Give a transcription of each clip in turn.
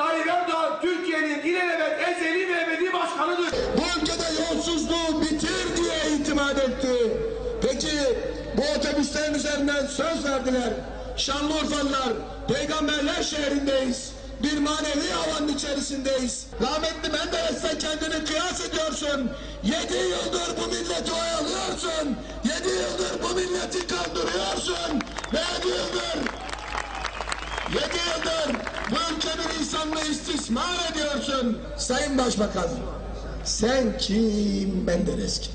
Tayyip Erdoğan Türkiye'nin ilelebet ezeli ve ebedi başkanıdır. Bu ülkede yolsuzluğu bitir diye itimat etti. Peki bu otobüslerin üzerinden söz verdiler. Şanlıurfalılar, peygamberler şehrindeyiz. Bir manevi alanın içerisindeyiz. Rahmetli Menderes'le kendini kıyas ediyorsun. Yedi yıldır bu milleti oyalıyorsun. Yedi yıldır bu milleti kandırıyorsun. İstismar ediyorsun. Sayın Başbakan, sen kim Menderes kim?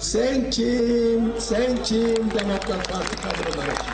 Sen kim, sen kim Demokrat Parti kadın olarak?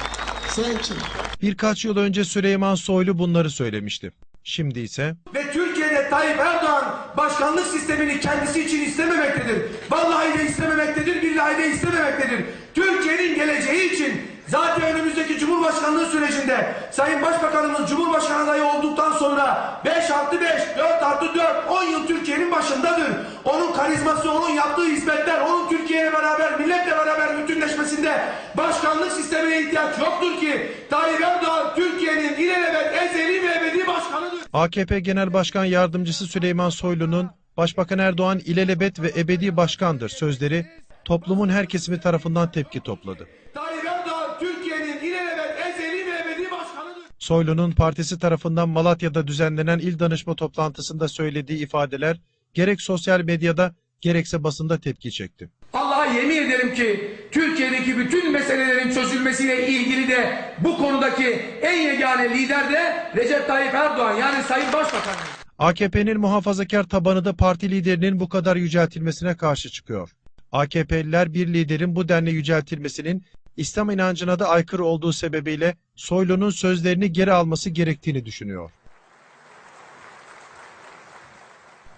Sen kim? Birkaç yıl önce Süleyman Soylu bunları söylemişti. Şimdi ise Ve Türkiye'de Tayyip Erdoğan başkanlık sistemini kendisi için istememektedir. Vallahi de istememektedir, billahi de istememektedir. Türkiye'nin geleceği için zaten önümüzdeki Cumhurbaşkanlığı sürecinde Sayın Başbakanımız Cumhurbaşkanı adayı olduktan sonra 5 artı 5, 4 artı 4, 10 yıl Türkiye'nin başındadır. Onun karizması, onun yaptığı hizmetler, onun Türkiye'yle beraber, milletle beraber bütünleşmesinde başkanlık sistemine ihtiyaç yoktur ki Tayyip Erdoğan Türkiye'nin ilelebet ezeli ve ebedi başkanıdır. AKP Genel Başkan Yardımcısı Süleyman Soylu'nun Başbakan Erdoğan ilelebet ve ebedi başkandır sözleri toplumun her kesimi tarafından tepki topladı. Tayyip Erdoğan Türkiye'nin ilelebet ezeli ve ebedi başkanıdır. Soylu'nun partisi tarafından Malatya'da düzenlenen il danışma toplantısında söylediği ifadeler gerek sosyal medyada gerekse basında tepki çekti. Allah'a yemin ederim ki Türkiye'deki bütün meselelerin çözülmesiyle ilgili de bu konudaki en yegane lider de Recep Tayyip Erdoğan yani Sayın Başbakan. AKP'nin muhafazakar tabanı da parti liderinin bu kadar yüceltilmesine karşı çıkıyor. AKP'liler bir liderin bu denli yüceltilmesinin İslam inancına da aykırı olduğu sebebiyle Soylu'nun sözlerini geri alması gerektiğini düşünüyor.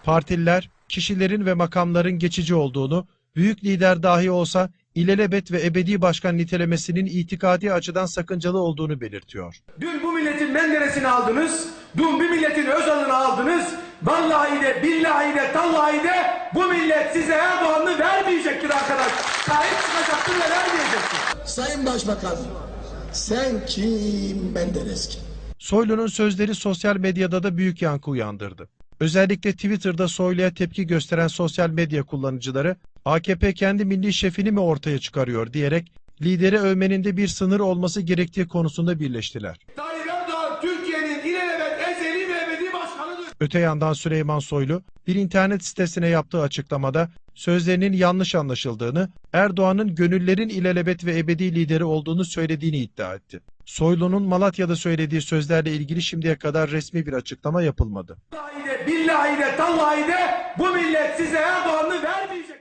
Partililer, kişilerin ve makamların geçici olduğunu, büyük lider dahi olsa ilelebet ve ebedi başkan nitelemesinin itikadi açıdan sakıncalı olduğunu belirtiyor. Dün bu milletin Menderes'ini aldınız, dün bu milletin Özal'ını aldınız. Vallahi de, billahi de, tallahi de bu millet size Erdoğan'ı vermeyecektir arkadaş. Sahip çıkacaktır ve vermeyecektir. Sayın Başbakan, sen kim Menderes kim? Soylu'nun sözleri sosyal medyada da büyük yankı uyandırdı. Özellikle Twitter'da Soylu'ya tepki gösteren sosyal medya kullanıcıları AKP kendi milli şefini mi ortaya çıkarıyor diyerek lideri övmenin de bir sınır olması gerektiği konusunda birleştiler. Öte yandan Süleyman Soylu bir internet sitesine yaptığı açıklamada sözlerinin yanlış anlaşıldığını, Erdoğan'ın gönüllerin ilelebet ve ebedi lideri olduğunu söylediğini iddia etti. Soylu'nun Malatya'da söylediği sözlerle ilgili şimdiye kadar resmi bir açıklama yapılmadı. Vallahi de, billahi de, tallahi de bu millet size Erdoğan'ı vermeyecek.